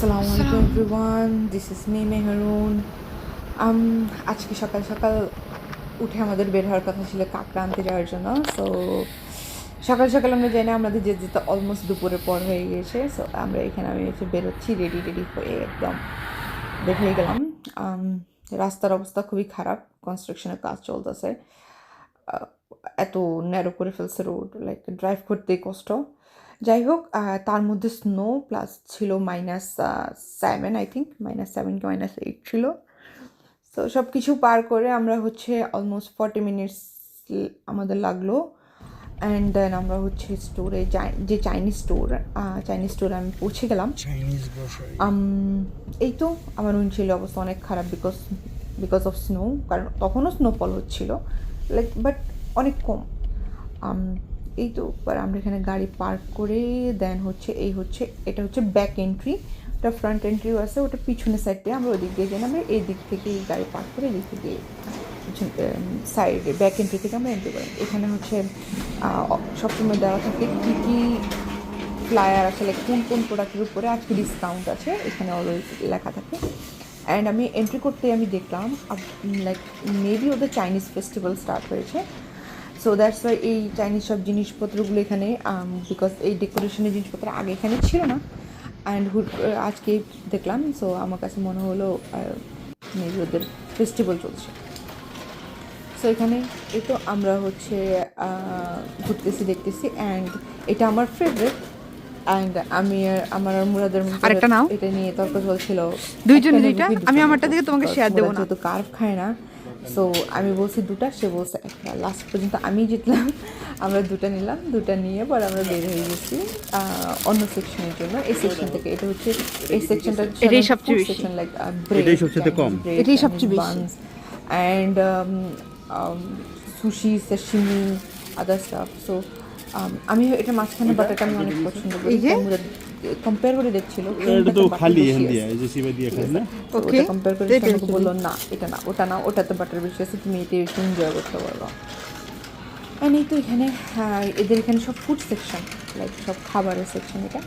আসসালামু আলাইকুম everyone this is me Mehrun আজকে সকাল সকাল উঠে আমাদের বের হওয়ার কথা ছিল কাঁকড়া আনতে যাওয়ার জন্য। সো সকাল সকাল আমরা জানি আমাদের যেতে যেতে অলমোস্ট দুপুরে পর হয়ে গিয়েছে সো আমরা এখানে আমি হচ্ছে বেরোচ্ছি রেডি রেডি হয়ে একদম বের হয়ে গেলাম। Um, রাস্তার অবস্থা খুবই খারাপ কনস্ট্রাকশনের কাজ চলতেছে। এত ন্যারো করে ফেলছে রোড লাইক ড্রাইভ করতে কষ্ট। যাই হোক তার মধ্যে স্নো প্লাস ছিল minus seven I think minus seven কি মাইনাস এইট ছিল। তো সব কিছু পার করে আমরা হচ্ছে অলমোস্ট ফর্টি মিনিটস আমাদের লাগল। অ্যান্ড দেন আমরা হচ্ছে স্টোরে যে চাইনিজ স্টোর চাইনিজ স্টোরে আমি পৌঁছে গেলাম। এই তো আমার উইন্ডশিল্ডের অবস্থা অনেক খারাপ বিকজ বিকজ অফ স্নো কারণ তখনও স্নোফল হচ্ছিল লাইক বাট অনেক কম। এই তো আমরা এখানে গাড়ি পার্ক করে দেন হচ্ছে এই হচ্ছে এটা হচ্ছে ব্যাক এন্ট্রি ওটা ফ্রন্ট এন্ট্রিও আছে ওটা পিছনের সাইড দিয়ে আমরা ওদিক দিয়ে না, আমরা এই দিক থেকে এই গাড়ি পার্ক করে এদিক থেকে সাইডে ব্যাক এন্ট্রি থেকে আমরা এন্ট্রি করি এখানে হচ্ছে সবসময় দেওয়া থাকে কী কী ফ্লায়ার লাইক কোন কোন প্রোডাক্টের উপরে আজকে ডিসকাউন্ট আছে এখানে অলওয়েজ লেখা থাকে। অ্যান্ড আমি এন্ট্রি করতে আমি দেখলাম লাইক মেবি ওদের চাইনিজ ফেস্টিভ্যাল স্টার্ট হয়েছে। সো দ্যাটস ওয়াই এই চাইনিজ সব জিনিসপত্রগুলো এখানে বিকজ এই ডেকোরেশনের জিনিসপত্র আগে এখানে ছিল না অ্যান্ড হুড আজকে দেখলাম সো আমার কাছে মনে হলো ওদের ফেস্টিভ্যাল চলছে সো এখানে এই তো আমরা হচ্ছে ঘুরতেছি দেখতেছি অ্যান্ড এটা আমার ফেভারিট অ্যান্ড আমি আমার মুরাদের আরেকটা নাও। এটা নিয়ে তর্ক চলছিল দুইজনে দুইটা? আমি আমারটা? থেকে তোমাকে শেয়ার দেবো না। যেহেতু কার্ভ খায় না সো আমি বলছি দুটা সে বলছে একটা লাস্ট পর্যন্ত আমি জিতলাম আমরা দুটা নিলাম দুটা নিয়ে পর আমরা বের হয়ে গেছি অন্য সেকশনের জন্য এই সেকশন থেকে এটা হচ্ছে এই সেকশনটা এটাই সবচেয়ে বেশি। সেকশন লাইক এটাই সবচেয়ে কম। এটাই সবচেয়ে বেশি। And sushi sashimi other stuff so আমি এটা মাঝখানে বাটারটা আমি অনেক পছন্দ করি এই যে? কম্পেয়ার করে দেখছিল এটা তো খালি এখান দিয়ে এই যে সিবা দিয়ে খাই না. কম্পেয়ার করে। বলল না এটা না ওটা না ওটাতে বাটার বেশি আছে তুমি এটা একটু এনজয় করতে পারব। এই তো এখানে হ্যাঁ, এদের এখানে সব ফুড সেকশন লাইক সব খাবারের সেকশন এটা।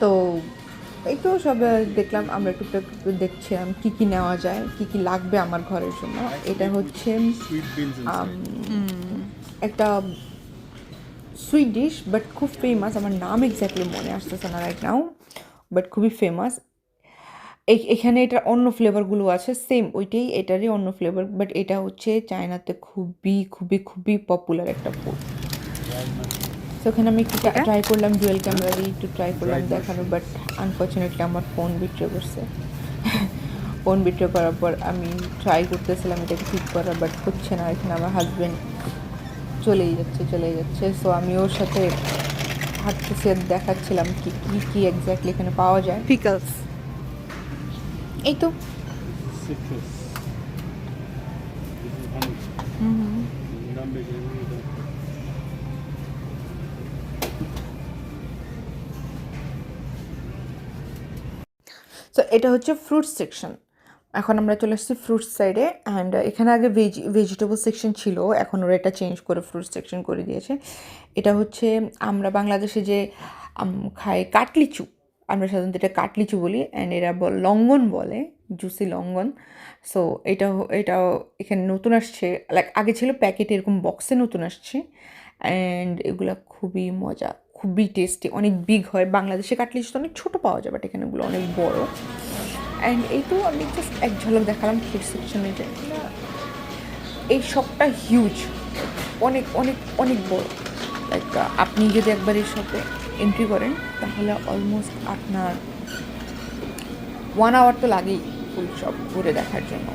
তো এই তো সব দেখলাম আমরা টুকটাক একটু দেখছিলাম কী কী নেওয়া যায় কী কী লাগবে আমার ঘরের জন্য। এটা হচ্ছে একটা সুইট ডিশ বাট খুব ফেমাস আমার নাম এক্স্যাক্টলি মনে আসতেছে না রাইট নাও বাট খুবই ফেমাস এখানে এটার অন্য ফ্লেভারগুলো আছে সেম ওইটাই এটারই অন্য ফ্লেভার বাট এটা হচ্ছে চায়নাতে খুবই খুবই খুবই পপুলার একটা ফুড তো ওখানে আমি একটু ট্রাই করলাম ডুয়েল ক্যামেরা দিয়ে একটু ট্রাই করলাম দেখানো বাট আনফর্চুনেটলি আমার ফোন বিট্রে করছে। ফোন বিট্রে করার পর আমি ট্রাই করতেছিলাম এটাকে ঠিক করার বাট হচ্ছে না এখানে আমার হাজব্যান্ড চলেই যাচ্ছে চলেই যাচ্ছে। সো আমি ওর সাথে হাঁটতেছি আর দেখাচ্ছিলাম কি কি কি এক্স্যাক্টলি এখানে পাওয়া যায়। পিকলস এই তো। সো এটা হচ্ছে ফ্রুট সেকশন এখন আমরা চলে এসেছি ফ্রুট সাইডে অ্যান্ড এখানে আগে ভেজ ভেজিটেবল সেকশন ছিল, এখন ওরা এটা চেঞ্জ করে ফ্রুট সেকশন করে দিয়েছে। এটা হচ্ছে আমরা বাংলাদেশে যে খাই কাটলিচু, আমরা সাধারণত এটা কাটলিচু বলি অ্যান্ড এরা লঙ্গন বলে জুসি লঙ্গন। সো এটা হ- এটা এখানে নতুন আসছে লাইক আগে ছিল প্যাকেট এরকম বক্সে নতুন আসছে অ্যান্ড এগুলো খুবই মজা, খুবই টেস্টি অনেক বিগ হয়। বাংলাদেশে কাটলিচু তো অনেক ছোটো পাওয়া যায় বাট এখানে এগুলো অনেক বড়। অ্যান্ড এই তো আমি জাস্ট এক ঝলক দেখালাম ফুড সেকশনে যে না, এই শপটা হিউজ অনেক অনেক অনেক বড়। লাইক আপনি যদি একবার এই শপে এন্ট্রি করেন তাহলে অলমোস্ট আপনার ওয়ান আওয়ার তো লাগেই ফুল শপ ঘুরে দেখার জন্য।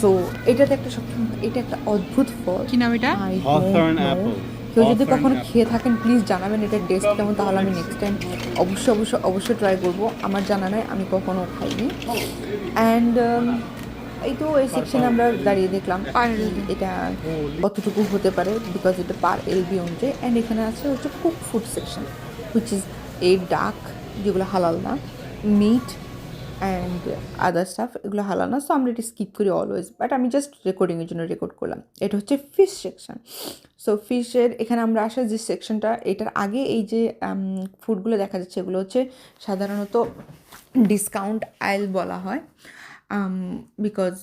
সো এটাতে একটা সব এটা একটা অদ্ভুত ফল। কি নাম এটা? কেউ যদি কখনো খেয়ে থাকেন প্লিজ জানাবেন এটার টেস্ট কেমন তাহলে আমি নেক্সট টাইম অবশ্যই অবশ্যই অবশ্যই ট্রাই করব। আমার জানা নাই আমি কখনো খাইনি। অ্যান্ড এই তো এই সেকশনে আমরা দাঁড়িয়ে দেখলাম। LB এটা কতটুকু হতে পারে বিকজ এটা পার এল এলবি অনুযায়ী অ্যান্ড এখানে আছে হচ্ছে cook food section which is এই ডাক যেগুলো হালাল না মিট অ্যান্ড আদার স্টাফ এগুলো হালাল না সো আমরা এটা স্কিপ করি অলওয়েজ বাট আমি জাস্ট রেকর্ডিংয়ের জন্য রেকর্ড করলাম। এটা হচ্ছে ফিশ সেকশন সো ফিশের এখানে আমরা আসার যে সেকশনটা এটার আগে এই যে ফুডগুলো দেখা যাচ্ছে, এগুলো হচ্ছে সাধারণত ডিসকাউন্ট আইল বলা হয়। বিকজ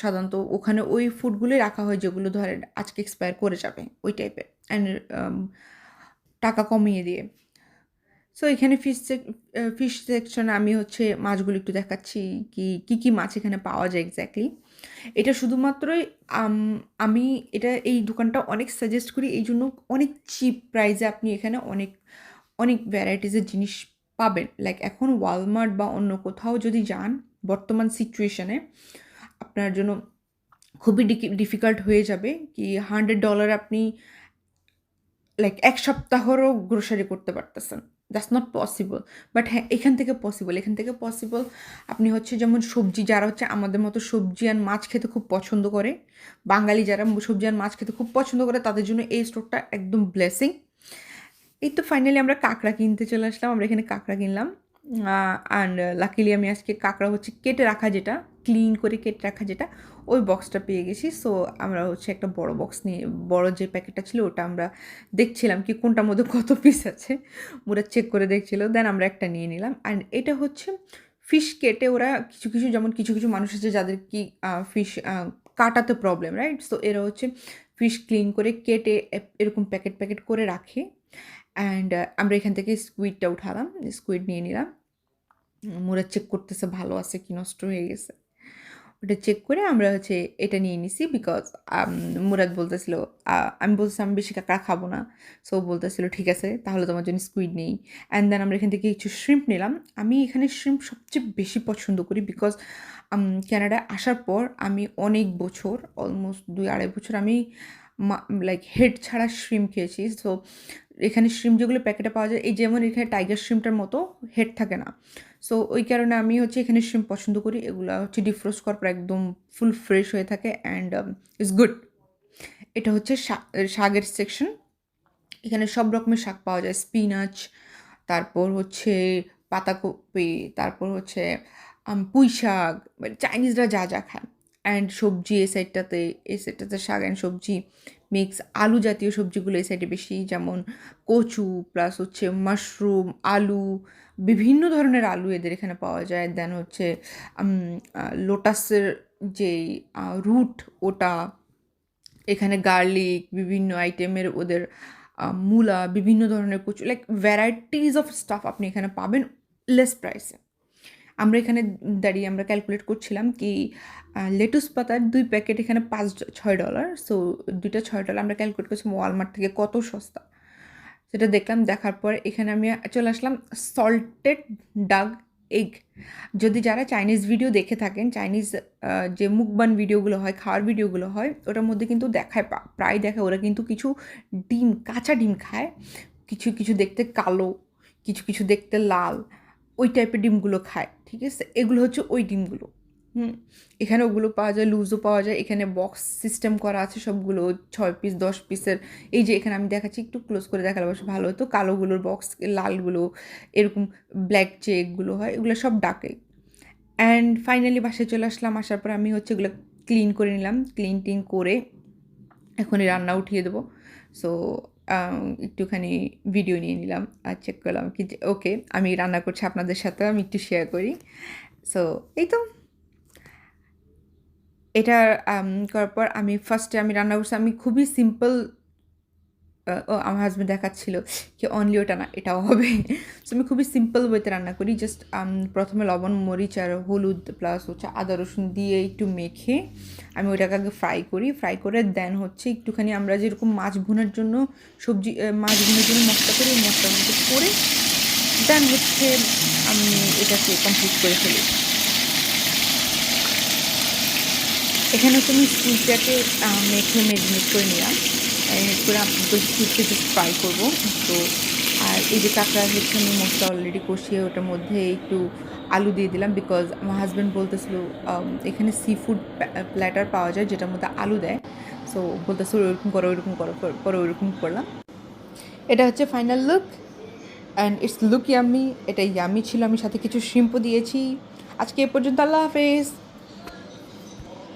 সাধারণত ওখানে ওই ফুডগুলোই রাখা হয়, যেগুলো ধরেন আজকে এক্সপায়ার করে যাবে, ওই টাইপের অ্যান্ড টাকা কমিয়ে দিয়ে। সো এখানে ফিশ ফিশ সেকশন আমি হচ্ছে মাছগুলো একটু দেখাচ্ছি কি, কী কী মাছ এখানে পাওয়া যায় এক্স্যাক্টলি এটা শুধুমাত্রই, আমি এটা এই দোকানটা অনেক সাজেস্ট করি, এই জন্য অনেক চিপ প্রাইসে আপনি এখানে অনেক অনেক ভ্যারাইটিসের জিনিস পাবেন। লাইক এখন ওয়ালমার্ট বা অন্য কোথাও যদি যান, বর্তমান সিচুয়েশনে আপনার জন্য খুবই ডিফিকাল্ট হয়ে যাবে কি হান্ড্রেড ডলার আপনি লাইক এক সপ্তাহেরও গ্রোসারি করতে পারতেছেন। দ্যাটস নট পসিবল বাট হ্যাঁ এখান থেকে পসিবল এখান থেকে পসিবল আপনি হচ্ছে যেমন সবজি, যারা হচ্ছে আমাদের মতো সবজি আর মাছ খেতে খুব পছন্দ করে, বাঙালি যারা সবজি আর মাছ খেতে খুব পছন্দ করে, তাদের জন্য এই স্টোরটা একদম ব্লেসিং এই তো ফাইনালি আমরা কাঁকড়া কিনতে চলে আসলাম, আমরা এখানে কাঁকড়া কিনলাম। অ্যান্ড লাকিলি আমি আজকে কাঁকড়া হচ্ছে কেটে রাখা যেটা ক্লিন করে কেটে রাখা যেটা, ওই বক্সটা পেয়ে গেছি। সো আমরা হচ্ছে একটা বড় বক্স নিয়ে, বড় যে প্যাকেটটা ছিল, ওটা আমরা দেখছিলাম কি কোনটার মধ্যে কত পিস আছে। ওরা চেক করে দেখছিল দেন আমরা একটা নিয়ে নিলাম। অ্যান্ড এটা হচ্ছে ফিশ কেটে ওরা কিছু কিছু, যেমন কিছু কিছু মানুষ আছে যাদের কি ফিশ কাটাতে প্রবলেম রাইট সো এরা হচ্ছে ফিশ ক্লিন করে কেটে, এরকম প্যাকেট প্যাকেট করে রাখে। অ্যান্ড আমরা এখান থেকে স্কুইডটা উঠালাম স্কুইড নিয়ে নিলাম। মোরা চেক করতেছে ভালো আছে কি নষ্ট হয়ে গেছে। ওটা চেক করে আমরা হচ্ছে এটা নিয়ে নিছি বিকজ মুরাদ বলতেছিল আমি বলছিলাম আমি বেশি কাঁকড়া খাব না। সো বলতেছিল, ঠিক আছে, তাহলে তোমার জন্য স্কুইড নেই। অ্যান্ড দেন আমরা এখান থেকে কিছু শ্রিম্প নিলাম। আমি এখানে শ্রিম্প সবচেয়ে বেশি পছন্দ করি বিকজ ক্যানাডায় আসার পর আমি অনেক বছর অলমোস্ট দুই আড়াই বছর আমি লাইক হেড ছাড়া শ্রিম খেয়েছি। সো এখানে শ্রিম যেগুলো প্যাকেটে পাওয়া যায়, এই যেমন এখানে টাইগার শ্রিমটার মতো হেড থাকে না। সো ওই কারণে আমি হচ্ছে এখানে শ্রিম পছন্দ করি। এগুলো হচ্ছে ডিফ্রোস্ট করার পর একদম ফুল ফ্রেশ হয়ে থাকে অ্যান্ড ইটস গুড এটা হচ্ছে শাকের সেকশন এখানে সব রকমের শাক পাওয়া যায় স্পিনাচ তারপর হচ্ছে পাতাকপি, তারপর হচ্ছে পুঁই শাক মানে চাইনিজরা যা যা খায়। অ্যান্ড সবজি এই সাইডটাতে এই সাইডটাতে শাক অ্যান্ড সবজি। মিক্স আলু জাতীয় সবজিগুলো এই সাইডে বেশি, যেমন কচু প্লাস হচ্ছে মাশরুম আলু, বিভিন্ন ধরনের আলু এদের এখানে পাওয়া যায়। দেন হচ্ছে লোটাসের যেই রুট ওটা এখানে গার্লিক বিভিন্ন আইটেমের ওদের মূলা, বিভিন্ন ধরনের কচু লাইক ভ্যারাইটিস অফ স্টাফ আপনি এখানে পাবেন লেস প্রাইসে আমরা এখানে দাঁড়িয়ে আমরা ক্যালকুলেট করছিলাম কি লেটুস পাতার দুই প্যাকেট এখানে পাঁচ ছয় ডলার সো দুইটা ছয় ডলার আমরা ক্যালকুলেট করছি ওয়ালমার্ট থেকে কত সস্তা। সেটা দেখলাম, দেখার পর এখানে আমি চলে আসলাম সল্টেড ডাগ এগ যদি যারা চাইনিজ ভিডিও দেখে থাকেন চাইনিজ যে মুখবান ভিডিওগুলো হয়, খাওয়ার ভিডিওগুলো হয়, ওটার মধ্যে কিন্তু দেখায় প্রায় দেখায়, ওরা কিন্তু কিছু ডিম, কাঁচা ডিম খায়। কিছু কিছু দেখতে কালো, কিছু কিছু দেখতে লাল। ওই টাইপের ডিমগুলো খায়, ঠিক আছে? এগুলো হচ্ছে ওই ডিমগুলো, হুম? এখানে ওগুলো পাওয়া যায় লুজও পাওয়া যায়, এখানে বক্স সিস্টেম করা আছে সবগুলো, ছয় পিস দশ পিসের এই যে এখানে আমি দেখাচ্ছি, একটু ক্লোজ করে দেখালে অবশ্য ভালো হতো। কালোগুলোর বক্স লালগুলো, এরকম ব্ল্যাক যে এগুলো হয়, এগুলো সব ডাকে। অ্যান্ড ফাইনালি বাসায় চলে আসলাম, আসার পর আমি হচ্ছে এগুলো ক্লিন করে নিলাম। ক্লিন টিন করে এখনই রান্না উঠিয়ে দেবো। সো একটুখানি ভিডিও নিয়ে নিলাম আর চেক করলাম কি ওকে আমি রান্না করছি আপনাদের সাথে, আমি একটু শেয়ার করি। সো এই তো। এটা করার পর আমি ফার্স্টে আমি রান্না করছি, আমি খুবই সিম্পল ও আমার হাজব্যান্ড দেখাচ্ছিল কি অনলি ওটা না, এটাও হবে। সো আমি খুবই সিম্পল ওয়েতে রান্না করি জাস্ট প্রথমে লবণ, মরিচ আর হলুদ প্লাস হচ্ছে আদা, রসুন দিয়ে একটু মেখে আমি ওইটাকে আগে ফ্রাই করি। ফ্রাই করে দেন হচ্ছে একটুখানি আমরা যেরকম মাছ ভুনার জন্য সবজি মাছ ভুনার জন্য মশলা করি ওই মশলার মধ্যে করে দেন হচ্ছে আমি এটাকে কমপ্লিট করে ফেলি। এখানে আমি স্কুলটাকে মেখে মেরিনেট করে নিলাম। করে জাস্ট ফ্রাই করব। তো, আর এই যে কাঁকড়া হচ্ছে আমি মশলা অলরেডি কষিয়ে ওটার মধ্যে একটু আলু দিয়ে দিলাম বিকজ আমার হাজব্যান্ড বলতেছিল এখানে সি ফুড প্ল্যাটার পাওয়া যায় যেটার মধ্যে আলু দেয়। সো বলতেছিল ওইরকম করো ওইরকম করো, পরে ওইরকম করলাম। এটা হচ্ছে final look and it's look yummy এটা ইয়ামি ছিল। আমি সাথে কিছু শ্রিম্পও দিয়েছি। আজকে এ পর্যন্ত আল্লাহ হাফেজ।